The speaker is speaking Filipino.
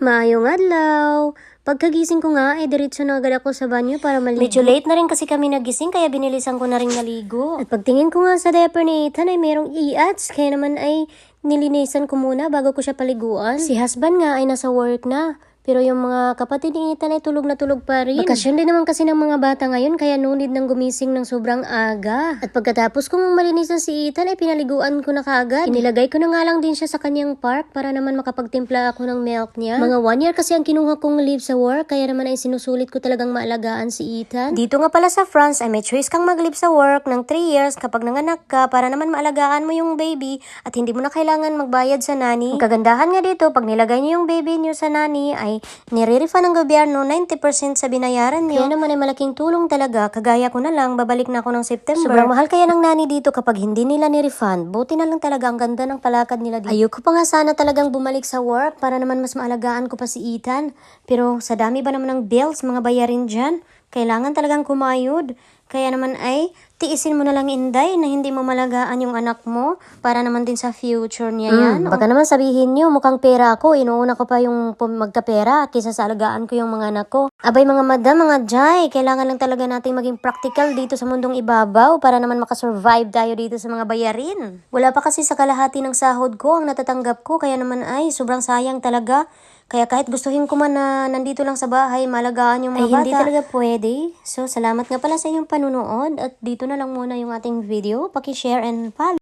Maayong adlaw! Pagkagising ko nga, ay diretso na agad ako sa banyo para maligo. Medyo late na rin kasi kami nagising, kaya binilisan ko na rin naligo. At pagtingin ko nga sa diaper ni Ethan ay merong iats, kaya naman ay nilinisan ko muna bago ko siya paliguan. Si husband nga ay nasa work na. Pero yung mga kapatid ni Ethan ay tulog na tulog pa rin. Bakasyon din naman kasi ng mga bata ngayon, kaya no need ng gumising ng sobrang aga. At pagkatapos kong malinisan si Ethan, ay pinaliguan ko na kaagad. Inilagay ko na nga lang din siya sa kanyang park para naman makapagtimpla ako ng milk niya. Mga one year kasi ang kinuha kong leave sa work, kaya naman ay sinusulit ko talagang maalagaan si Ethan. Dito nga pala sa France, ay may choice kang mag-leave sa work ng 3 years kapag nanganak ka para naman maalagaan mo yung baby at hindi mo na kailangan magbayad sa nani. Ang kagandahan nga dito, pag nilagay niyo yung baby niyo sa nani, ay nire-refund ng gobyerno 90% sa binayaran niyo. Kaya naman ay malaking tulong talaga. Kagaya ko na lang, babalik na ako ng September. Sobrang mahal kaya ng nani dito kapag hindi nila ni-refund. Buti na lang talaga ang ganda ng palakad nila dito. Ayoko pa nga sana talagang bumalik sa work para naman mas maalagaan ko pa si Ethan. Pero sa dami ba naman ng bills, mga bayarin dyan, kailangan talagang kumayod. Kaya naman ay, tiisin mo na lang inday na hindi mo malagaan yung anak mo para naman din sa future niya yan. baka naman sabihin niyo, mukhang pera ako, inuuna ko pa yung magkapera kaysa sa alagaan ko yung mga anak ko. Abay mga madam, mga jay, kailangan lang talaga nating maging practical dito sa mundong ibabaw para naman makasurvive tayo dito sa mga bayarin. Wala pa kasi sa kalahati ng sahod ko ang natatanggap ko, kaya naman ay sobrang sayang talaga. Kaya kahit gustuhin ko man na nandito lang sa bahay, malagaan yung mga Ay, bata. hindi talaga pwede. So, salamat nga pala sa inyong panunood. At dito na lang muna yung ating video. Paki-share and follow.